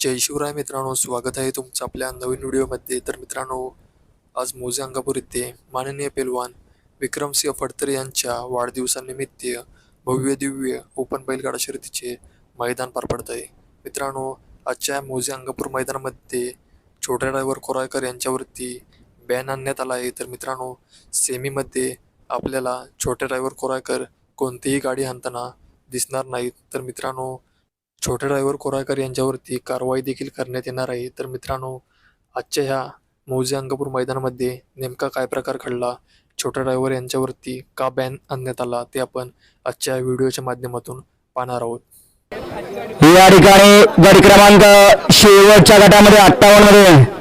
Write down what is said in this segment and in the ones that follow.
जय शिवराय मित्रांनो स्वागत आहे तुमचं आपल्या नवीन व्हिडिओमध्ये. तर मित्रांनो आज मोजे अंगापूर येथे माननीय पेलवान विक्रमसिंह फडतरे यांच्या वाढदिवसानिमित्त भव्य दिव्य ओपन बैलगाडा शर्यतीचे मैदान पार पडत आहे. मित्रांनो आजच्या मोजे अंगापूर मैदानामध्ये छोट्या ड्रायव्हर कोरायकर यांच्यावरती बॅन आणण्यात आला आहे. तर मित्रांनो सेमीमध्ये आपल्याला छोट्या ड्रायव्हर कोरायकर कोणतीही गाडी हाणताना दिसणार नाहीत. तर मित्रांनो छोटे ड्रायव्हर कोराळकर यांच्यावरती कारवाई देखील करण्यात येणार आहे. तर मित्रांनो आजच्या ह्या मौजे अंगापूर मैदानामध्ये नेमका काय प्रकार घडला? छोटा ड्रायव्हर यांच्यावरती का बॅन आणण्यात आला? ते आपण आजच्या व्हिडिओच्या माध्यमातून पाहणार आहोत. या ठिकाणी गाडी क्रमांक शेवटच्या गटामध्ये अठ्ठावन्नमध्ये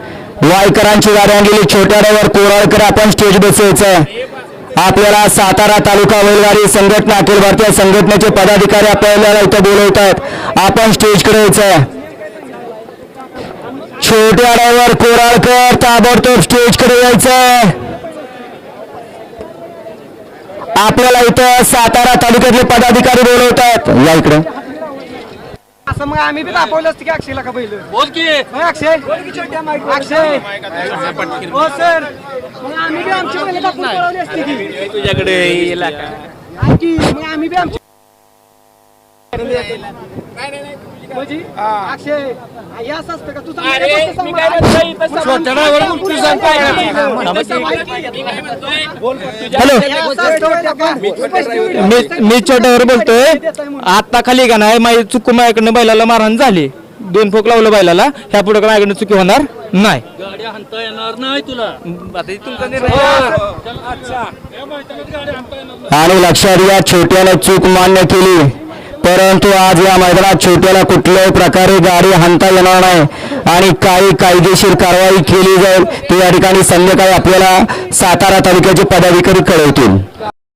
वायकरांची गाडी आणलेली छोट्या ड्रायव्हर कोराळकर आपण स्टेज बसवायचं आपल्याला सातारा तालुका बैलगाडी संघटना अखिल भारतीय संघटनेचे पदाधिकारी आपल्याला इथं बोलवत आहेत आपण स्टेजकडे यायचं. छोट्या ड्रायव्हर कोराळकर ताबडतोब स्टेजकडे यायचं. आपल्याला इथं सातारा तालुक्यातले पदाधिकारी बोलवत आहेत या इकडे. असं मग आम्ही बी दाखवलं असतं की अक्षयला का पहिलं बोल की. अक्षय? अक्षय? हो सर. मग आम्ही बी आमची पहिलं दाखवून पळवली असती की. तुझ्याकडे येईल का आहे की मग आम्ही बी आमची म्हणजे अक्षय हे असं असतं का तुझं छोट्या ड्रायव्हर तू सांग काय मी मी छोट्यावर बोलतोय. आता खाली का नाही माझी चुक माझ्याकडनं बैलाला मारहाण झाली. दोन फोक लावलं बैलाला. ह्या पुढे माझ्याकडनं चुकी होणार नाही. गाडी हाणता येणार नाही तुला. आता तुमचा निर्णय आणि लक्षात घ्या छोट्याला चूक मान्य केली. परंतु आज या मैदानात छोट्याला कुठल्याही प्रकारे गाडी हाणता येणार नाही आणि काही कायदेशीर कारवाई केली जाईल. ते या ठिकाणी संध्याकाळी आपल्याला सातारा तालुक्याचे पदाधिकारी कळवतील.